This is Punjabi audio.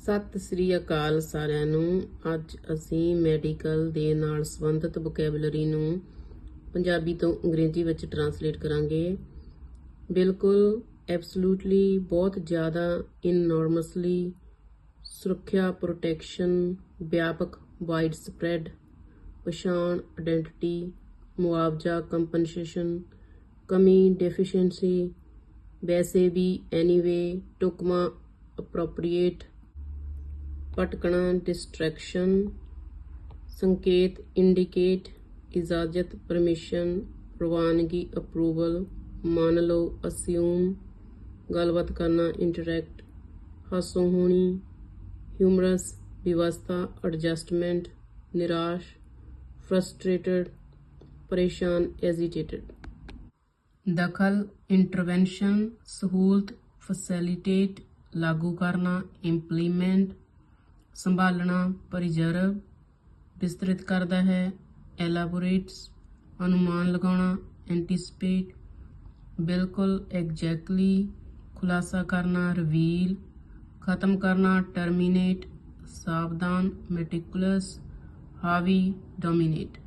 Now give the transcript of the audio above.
ਸਤਿ ਸ੍ਰੀ ਅਕਾਲ ਸਾਰਿਆਂ ਨੂੰ। ਅੱਜ ਅਸੀਂ ਮੈਡੀਕਲ ਦੇ ਨਾਲ ਸੰਬੰਧਿਤ ਵੋਕੈਬਲਰੀ ਨੂੰ ਪੰਜਾਬੀ ਤੋਂ ਅੰਗਰੇਜ਼ੀ ਵਿੱਚ ਟਰਾਂਸਲੇਟ ਕਰਾਂਗੇ। ਬਿਲਕੁਲ ਐਬਸੋਲੂਟਲੀ ਬਹੁਤ ਜ਼ਿਆਦਾ ਇਨੋਰਮਸਲੀ ਸੁਰੱਖਿਆ ਪ੍ਰੋਟੈਕਸ਼ਨ ਵਿਆਪਕ ਵਾਈਡ ਸਪਰੈਡ ਪਛਾਣ ਆਇਡੈਂਟੀਟੀ ਮੁਆਵਜ਼ਾ ਕੰਪਨਸੇਸ਼ਨ ਕਮੀ ਡੈਫੀਸ਼ੀਐਂਸੀ ਵੈਸੇ ਵੀ ਐਨੀਵੇ ਟੁਕਮਾ ਅਪਰੋਪਰੀਏਟ ਭਟਕਣਾ ਡਿਸਟਰੈਕਸ਼ਨ ਸੰਕੇਤ ਇੰਡੀਕੇਟ ਇਜਾਜ਼ਤ ਪਰਮਿਸ਼ਨ ਪ੍ਰਵਾਨਗੀ ਅਪਰੂਵਲ ਮੰਨ ਲਓ ਅਸਿਊਮ ਗੱਲਬਾਤ ਕਰਨਾ ਇੰਟਰੈਕਟ ਹਾਸੋ ਹੋਣੀ ਹਿਊਮਰਸ ਵਿਵਸਥਾ ਐਡਜਸਟਮੈਂਟ ਨਿਰਾਸ਼ ਫਰਸਟ੍ਰੇਟਡ ਪਰੇਸ਼ਾਨ ਐਜੀਟੇਟਡ ਦਖਲ ਇੰਟਰਵੈਂਸ਼ਨ ਸਹੂਲਤ ਫੈਸਿਲਿਟੇਟ ਲਾਗੂ ਕਰਨਾ ਇੰਪਲੀਮੈਂਟ ਸੰਭਾਲਣਾ ਪ੍ਰੀਜ਼ਰਵ ਵਿਸਤ੍ਰਿਤ ਕਰਦਾ ਹੈ ਐਲਾਬੋਰੇਟਸ ਅਨੁਮਾਨ ਲਗਾਉਣਾ ਐਂਟੀਸਪੇਟ ਬਿਲਕੁਲ ਐਗਜ਼ੈਕਟਲੀ ਖੁਲਾਸਾ ਕਰਨਾ ਰਿਵੀਲ ਖਤਮ ਕਰਨਾ ਟਰਮੀਨੇਟ ਸਾਵਧਾਨ ਮੈਟਿਕੂਲਸ ਹਾਵੀ ਡੋਮੀਨੇਟ